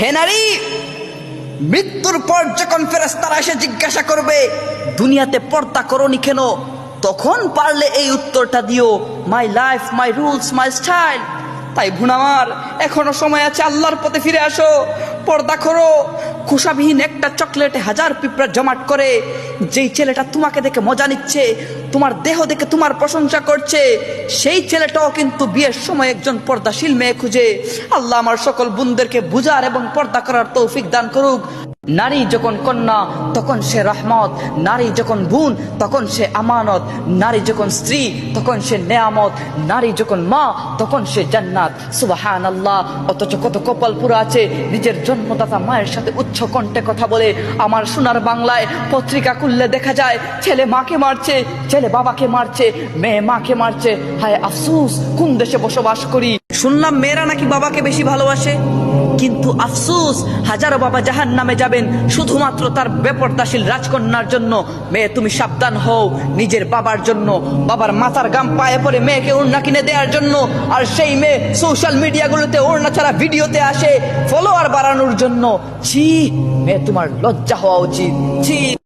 হে নারী, মৃত্যুর পর যখন ফেরাস্তারা এসে জিজ্ঞাসা করবে, দুনিয়াতে পর্দা করনি কেন? তখন পারলে এই উত্তরটা দিও my life my rules my style তাই ভুনামার, এখনও সময় আছে আল্লাহর পথে ফিরে আসো, পর্দা করো খোসাবিহীন একটা চকলেটে হাজার পিঁপড়া জমাট করে, যেই ছেলেটা তোমাকে দেখে মজা নিচ্ছে, তোমার দেহ দেখে তোমার প্রশংসা করছে, সেই ছেলেটাও কিন্তু বিয়ের সময় একজন পর্দাশীল মেয়ে খুঁজে। আল্লাহ আমার সকল বোনদেরকে বুঝার এবং পর্দা করার তৌফিক দান করুক। নারী যখন কন্যা, তখন সে রহমত। নারী যখন বোন, তখন সে আমানত। নারী যখন স্ত্রী, তখন সে নেয়ামত। নারী যখন মা, তখন সে জান্নাত। সুবাহান আল্লাহ অথচ কত কপাল পুরো আছে। নিজের জন্মদাতা মায়ের সাথে উচ্চ কণ্ঠে কথা বলে। আমার সোনার বাংলায় পত্রিকা খুললে দেখা যায়, ছেলে মাকে মারছে, ছেলে বাবাকে মারছে, মেয়ে মাকে মারছে। হায় আফসুস, কোন দেশে বসবাস করি? শুনলাম মেয়েরা নাকি বাবাকে বেশি ভালোবাসে। কিন্তু আফসুস, হাজারো বাবা জাহান নামে যাবেন শুধুমাত্র তার বেপরদাশীল রাজকন্যার জন্য। মেয়ে, তুমি সাবধান হও, নিজের বাবার জন্য। বাবার মাথার গাম পায়ে পরে মেয়েকে ওড়না কিনে দেওয়ার জন্য। আর সেই মেয়ে সোশ্যাল মিডিয়াগুলোতে ওড়না ছাড়া ভিডিওতে আসে। ফলোয়ার বাড়ানোর জন্য। ছি, মেয়ে, তোমার লজ্জা হওয়া উচিত। ছি।